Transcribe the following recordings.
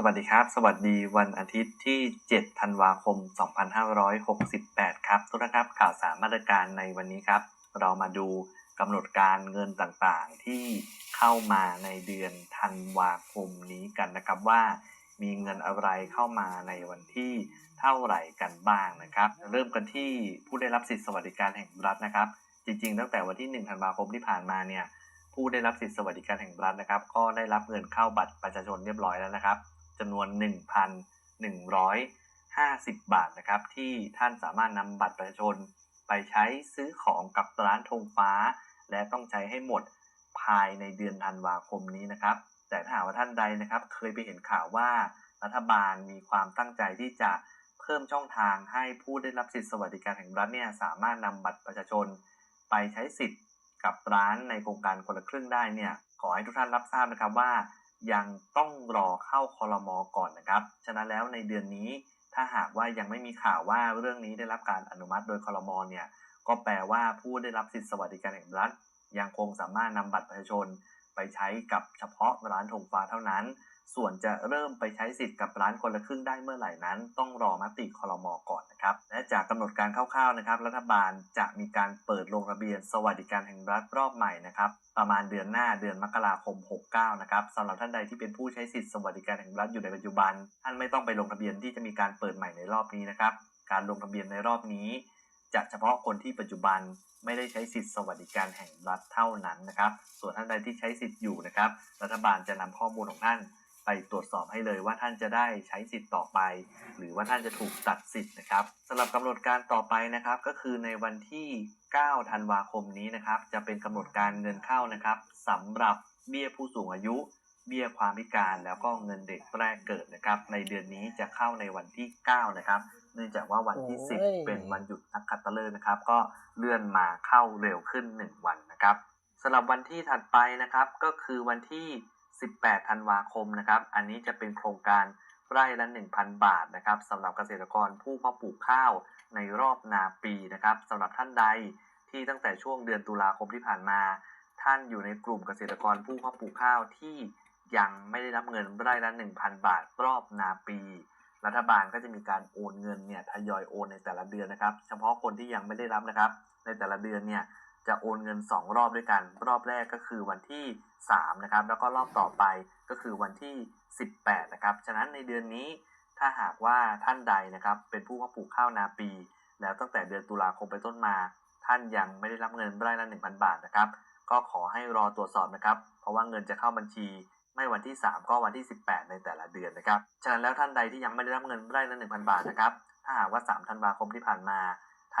สวัสดีครับ สวัสดีวันอาทิตย์ที่ 7 ธันวาคม 2568 ครับทุกท่านครับ ข่าวสารมาตรการในวันนี้ครับ เรามาดูกำหนดการเงินต่างๆ ที่เข้ามาในเดือนธันวาคมนี้กันนะครับว่า มีเงินอะไรเข้ามาในวันที่เท่าไหร่กันบ้างนะครับ เริ่มกันที่ผู้ได้รับสิทธิสวัสดิการแห่งรัฐนะครับ จริงๆ ตั้งแต่วันที่ 1 ธันวาคมที่ผ่านมาเนี่ยผู้ได้รับสิทธิสวัสดิการแห่งรัฐนะครับ ก็ได้รับเงินเข้าบัตรประชาชนเรียบร้อยแล้วนะครับ จำนวน 1,150 บาทนะครับ ที่ท่านสามารถนำบัตรประชาชน ไปใช้ซื้อของกับร้านธงฟ้า และต้องใช้ให้หมดภายในเดือนธันวาคมนี้นะครับ แต่ถ้าหากว่าท่านใดนะครับ เคยไปเห็นข่าวว่ารัฐบาลมีความตั้งใจที่จะเพิ่มช่องทางให้ผู้ได้รับสิทธิสวัสดิการแห่งรัฐเนี่ยสามารถนำบัตรประชาชน ไปใช้สิทธิ์กับร้านในโครงการคนละครึ่งได้เนี่ยขอให้ทุกท่านรับทราบนะครับว่า ยังต้องรอเข้าคอรมอก่อนนะครับ ฉะนั้นแล้วในเดือนนี้ถ้าหากว่ายังไม่มีข่าวว่าเรื่องนี้ได้รับการอนุมัติโดยคอรมอเนี่ยก็แปลว่าผู้ได้รับสิทธิสวัสดิการแห่งรัฐยังคงสามารถนำบัตรประชาชนไปใช้กับเฉพาะร้านธงฟ้าเท่านั้น ส่วนจะเริ่มไปใช้สิทธิ์กับร้านคนละครึ่งได้เมื่อไหร่นั้น ต้องรอมติคอรมอก่อนนะครับ และจากกำหนดการคร่าวๆนะครับ รัฐบาลจะมีการเปิดลงทะเบียน สวัสดิการแห่งรัฐรอบใหม่นะครับประมาณเดือนหน้าเดือนมกราคม 69 นะครับสำหรับท่านใดที่เป็นผู้ใช้สิทธิสวัสดิการแห่งรัฐอยู่ในปัจจุบัน ท่านไม่ต้องไปลงทะเบียนที่จะมีการเปิดใหม่ในรอบนี้นะครับ การลงทะเบียนในรอบนี้จะเฉพาะคนที่ปัจจุบันไม่ได้ใช้สิทธิสวัสดิการแห่งรัฐเท่านั้นนะครับ ส่วนท่านใดที่ใช้สิทธิ์อยู่นะครับ รัฐบาลจะนำข้อมูลของท่าน ไปตรวจสอบให้เลยว่าท่านจะได้ใช้สิทธิ์ต่อไป หรือว่าท่านจะถูกตัดสิทธิ์นะครับสำหรับกำหนดการต่อไปนะครับ ก็คือในวันที่ 9 ธันวาคมนี้นะครับ จะเป็นกำหนดการเงินเข้านะครับสำหรับเบี้ยผู้สูงอายุ เบี้ยความพิการแล้วก็เงินเด็กแรกเกิดนะครับ ในเดือนนี้จะเข้าในวันที่ 9 นะครับ เนื่องจากว่าวันที่โอ้ย10 เป็นวันหยุดนักขัตฤกษ์นะครับ ก็เลื่อนมาเข้าเร็วขึ้น 1 วันนะครับสำหรับวันที่ถัดไปนะครับก็คือวันที่ 18 ธันวาคมนะครับ อันนี้จะเป็นโครงการไร่ละ 1,000 บาทนะครับสำหรับเกษตรกรผู้เพาะปลูกข้าวในรอบนาปีนะครับสำหรับท่านใดที่ตั้งแต่ช่วงเดือนตุลาคมที่ผ่านมา ท่านอยู่ในกลุ่มเกษตรกรผู้เพาะปลูกข้าวที่ยังไม่ได้รับเงินไร่ละ 1,000 บาทรอบนาปี รัฐบาลก็จะมีการโอนเงินเนี่ยทยอยโอนในแต่ละเดือนนะครับ เฉพาะคนที่ยังไม่ได้รับนะครับ ในแต่ละเดือนเนี่ย จะโอนเงิน 2 รอบด้วยกัน รอบแรกก็คือวันที่ 3 นะครับ แล้วก็รอบต่อไปก็คือวันที่ 18 นะครับ ฉะนั้นในเดือนนี้ถ้าหากว่าท่านใดนะครับ เป็นผู้เพาะปลูกข้าวนาปี แล้วตั้งแต่เดือนตุลาคมไปต้นมา ท่านยังไม่ได้รับเงินไร่ละ 1,000 บาทนะครับ ก็ขอให้รอตรวจสอบนะครับ เพราะว่าเงินจะเข้าบัญชี ไม่วันที่ 3 ก็วันที่ 18 ในแต่ละเดือนนะครับ ฉะนั้นแล้วท่านใดที่ยังไม่ได้รับเงินไร่ละ 1,000 บาทนะครับ ถ้าหากว่า 3 ธันวาคมที่ผ่านมา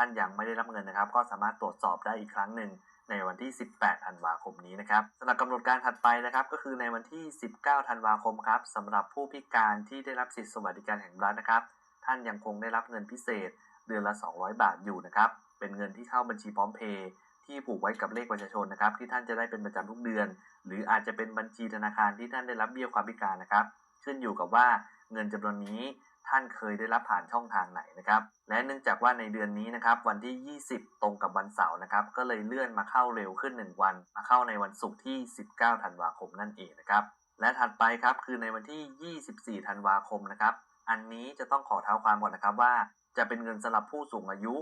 ท่านยังไม่ได้รับเงินนะครับ ก็สามารถตรวจสอบได้อีกครั้งหนึ่งในวันที่ 18 ธันวาคมนี้นะครับสำหรับกำหนดการถัดไปนะครับ ก็คือในวันที่ 19 ธันวาคมครับสำหรับผู้พิการที่ได้รับสิทธิสวัสดิการแห่งรัฐนะครับ ท่านยังคงได้รับเงินพิเศษ เดือนละ 200 บาทอยู่นะครับ เป็นเงินที่เข้าบัญชีพร้อมเพย์ที่ผูกไว้กับเลขประชาชนนะครับ ที่ท่านจะได้เป็นประจำทุกเดือน หรืออาจจะเป็นบัญชีธนาคารที่ท่านได้รับเบี้ยความพิการนะครับ ขึ้นอยู่กับว่าเงินจำนวนนี้ ท่านเคยได้รับผ่านช่องทางไหนนะครับ และเนื่องจากว่าในเดือนนี้นะครับวันที่ 20 ตรงกับวันเสาร์นะครับ ก็เลยเลื่อนมาเข้าเร็วขึ้น 1 วัน มาเข้าในวันศุกร์ที่ 19 ธันวาคมนั่นเองนะครับ และถัดไปครับคือในวันที่ 24 ธันวาคมนะครับ อันนี้จะต้องขอเท้าความก่อนนะครับว่า จะเป็นเงินสำหรับผู้สูงอายุ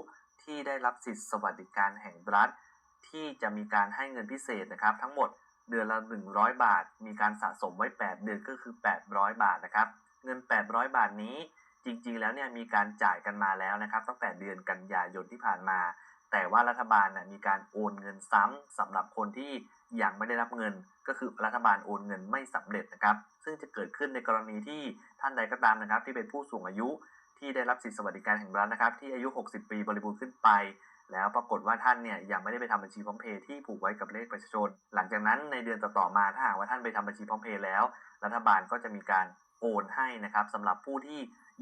ที่ได้รับสิทธิสวัสดิการแห่งรัฐ ที่จะมีการให้เงินพิเศษนะครับ ทั้งหมดเดือนละ 100 บาท มีการสะสมไว้ 8 เดือนก็คือ 800 บาทนะครับ เงิน 800 บาทนี้ จริงๆแล้วเนี่ยมีการจ่ายกันมาแล้วนะครับตั้งแต่เดือนกันยายนที่ผ่านมา แต่ว่ารัฐบาลนะมีการโอนเงินซ้ำสำหรับคนที่ยังไม่ได้รับเงิน ก็คือรัฐบาลโอนเงินไม่สำเร็จนะครับ ซึ่งจะเกิดขึ้นในกรณีที่ท่านใดก็ตามนะครับ ที่เป็นผู้สูงอายุที่ได้รับสิทธิสวัสดิการแห่งรัฐนะครับ ที่อายุ 60 ปีบริบูรณ์ขึ้นไป แล้วปรากฏว่าท่านเนี่ยยังไม่ได้ไปทำบัญชีพร้อมเพย์ที่ผูกไว้กับเลขประชาชน หลังจากนั้นในเดือนต่อๆมาถ้าหากว่าท่านไปทำบัญชีพร้อมเพย์แล้ว รัฐบาลก็จะมีการ อนให้นะครับสำหรับผู้ที่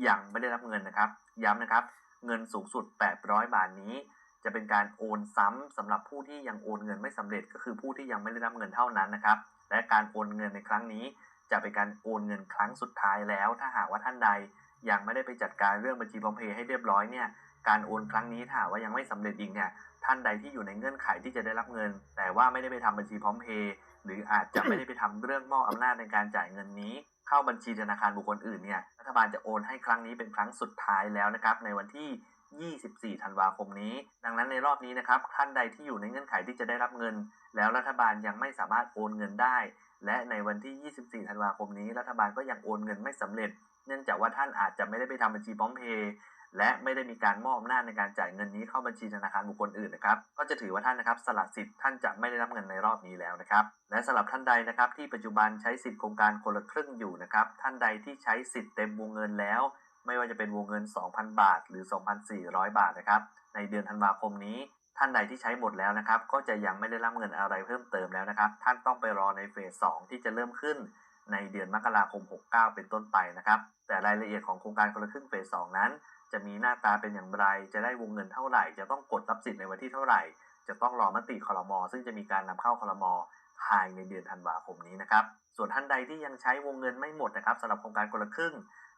ยังไม่ได้รับเงินนะครับ ย้ำนะครับ เงินสูงสุด 800 บาทนี้ จะเป็นการโอนซ้ำสำหรับผู้ที่ยังโอนเงินไม่สำเร็จ ก็คือผู้ที่ยังไม่ได้รับเงินเท่านั้นนะครับ และการโอนเงินในครั้งนี้ จะเป็นการโอนเงินครั้งสุดท้ายแล้ว ถ้าหากว่าท่านใดยังไม่ได้ไปจัดการเรื่องบัญชีพร้อมเพย์ให้เรียบร้อยเนี่ยการโอนครั้งนี้ถ้าว่ายังไม่สำเร็จอีกเนี่ยท่านใดที่อยู่ในเงื่อนไขที่จะได้รับเงิน แต่ว่าไม่ได้ไปทำบัญชีพร้อมเพย์ หรืออาจจะไม่ได้ไปทำเรื่องมอบอำนาจในการจ่ายเงินนี้ เข้าบัญชีธนาคารบุคคลอื่นเนี่ยรัฐบาลจะโอนให้ครั้งนี้เป็นครั้งสุดท้ายแล้วนะครับในวันที่24 ธันวาคมนี้ ดังนั้นในรอบนี้นะครับ ท่านใดที่อยู่ในเงื่อนไขที่จะได้รับเงิน แล้วรัฐบาลยังไม่สามารถโอนเงินได้ และในวันที่ 24 ธันวาคมนี้ รัฐบาลก็ยังโอนเงินไม่สำเร็จ เนื่องจากว่าท่านอาจจะไม่ได้ไปทำบัญชีพร้อมเพย์ และไม่ได้มีการมอบอำนาจในการจ่ายเงินนี้เข้าบัญชีธนาคารบุคคลอื่นนะครับ ก็จะถือว่าท่านนะครับสละสิทธิ์ท่านจะไม่ได้รับเงินในรอบนี้แล้วนะครับ และสำหรับท่านใดนะครับที่ปัจจุบันใช้สิทธิ์โครงการคนละครึ่งอยู่นะครับ ท่านใดที่ใช้สิทธิ์เต็มวงเงินแล้ว ไม่ว่าจะเป็นวงเงิน 2,000 บาท หรือ 2,400 บาทนะครับ ในเดือนธันวาคมนี้ ท่านใดที่ใช้หมดแล้วนะครับ ก็จะยังไม่ได้รับเงินอะไรเพิ่มเติมแล้วนะครับ ท่านต้องไปรอในเฟส 2 ที่จะเริ่มขึ้น ในเดือนมกราคม 69 เป็นต้นไปนะครับ แต่รายละเอียดของโครงการคนละครึ่งเฟส 2 นั้น จะมีหน้าตาเป็นอย่างไร จะได้วงเงินเท่าไหร่ จะต้องกดรับสิทธิ์ในวันที่เท่าไหร่ จะต้องรอมติคอรมอซึ่งจะมีการนำเข้าคอรมอภายในเดือนธันวาคมนี้นะครับ ส่วนท่านใดที่ยังใช้วงเงินไม่หมดนะครับสำหรับโครงการคนละครึ่ง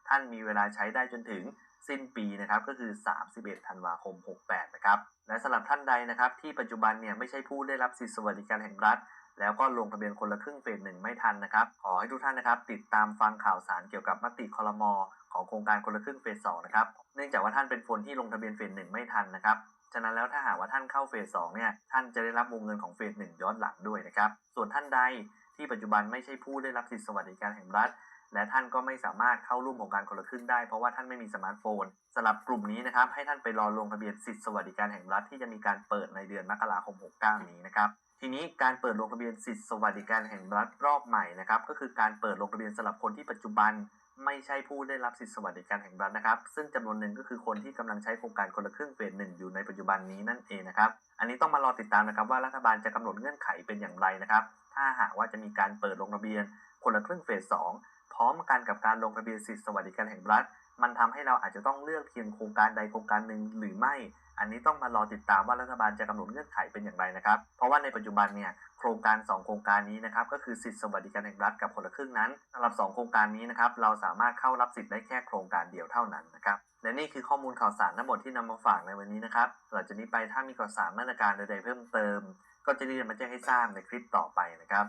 ท่านมีเวลาใช้ได้จนถึงสิ้นปีนะครับก็คือ 31 ธันวาคม 68 นะครับ และสำหรับท่านใดนะครับที่ปัจจุบันเนี่ยไม่ใช่ผู้ได้รับสิทธิสวัสดิการแห่งรัฐ แล้วก็ลงทะเบียนคนละครึ่งเฟสหนึ่งไม่ทันนะครับ ขอให้ทุกท่านนะครับ ติดตามฟังข่าวสารเกี่ยวกับมติคอรมอของโครงการคนละครึ่งเฟสสองนะครับ เนื่องจากว่าท่านเป็นคนที่ลงทะเบียนเฟสหนึ่งไม่ทันนะครับ ฉะนั้นแล้วถ้าหากว่าท่านเข้าเฟสสองเนี่ย ท่านจะได้รับวงเงินของเฟสหนึ่งย้อนหลังด้วยนะครับ ส่วนท่านใดที่ปัจจุบันไม่ใช่ผู้ได้รับสิทธิสวัสดิการแห่งรัฐ และท่านก็ไม่สามารถเข้าร่วมโครงการคนละครึ่งได้เพราะว่าท่านไม่มีสมาร์ทโฟนสำหรับกลุ่มนี้นะครับให้ท่านไปรอลงทะเบียนสิทธิสวัสดิการแห่งรัฐที่จะมีการเปิดในเดือนมกราคม 69 นี้นะครับ ทีนี้การเปิดลงทะเบียนสิทธิสวัสดิการแห่งรัฐรอบใหม่นะครับ ก็คือการเปิดลงทะเบียนสำหรับคนที่ปัจจุบันไม่ใช่ผู้ได้รับสิทธิสวัสดิการแห่งรัฐนะครับ ซึ่งจำนวนหนึ่งก็คือคนที่กำลังใช้โครงการคนละครึ่งเฟสหนึ่งอยู่ในปัจจุบันนี้นั่นเองนะครับ อันนี้ต้องมารอติดตามนะครับว่ารัฐบาลจะกำหนดเงื่อนไขเป็นอย่างไรนะครับ ถ้าหากว่าจะมีการเปิดลงทะเบียนคนละครึ่งเฟสสองพร้อมกันกับการลงทะเบียนสิทธิสวัสดิการแห่งรัฐ มันทำให้เราอาจจะต้องเลือกเพียงโครงการใดโครงการหนึ่งหรือไม่ อันนี้ต้องมารอติดตามว่ารัฐบาลจะกำหนดเงื่อนไขเป็นอย่างไรนะครับ เพราะว่าในปัจจุบันเนี่ยโครงการ 2 โครงการนี้นะครับก็คือสิทธิสวัสดิการแห่งรัฐกับคนละครึ่งนั้นสำหรับ 2 โครงการนี้นะครับเราสามารถเข้ารับสิทธิ์ได้แค่โครงการเดียวเท่านั้นนะครับและนี่คือข้อมูลข่าวสารทั้งหมดที่นำมาฝากในวันนี้นะครับหลังจากนี้ไปถ้ามีข่าวสารมาตรการใดๆเพิ่มเติม ก็จะรีบมาแจ้งให้ทราบในคลิปต่อไปนะครับ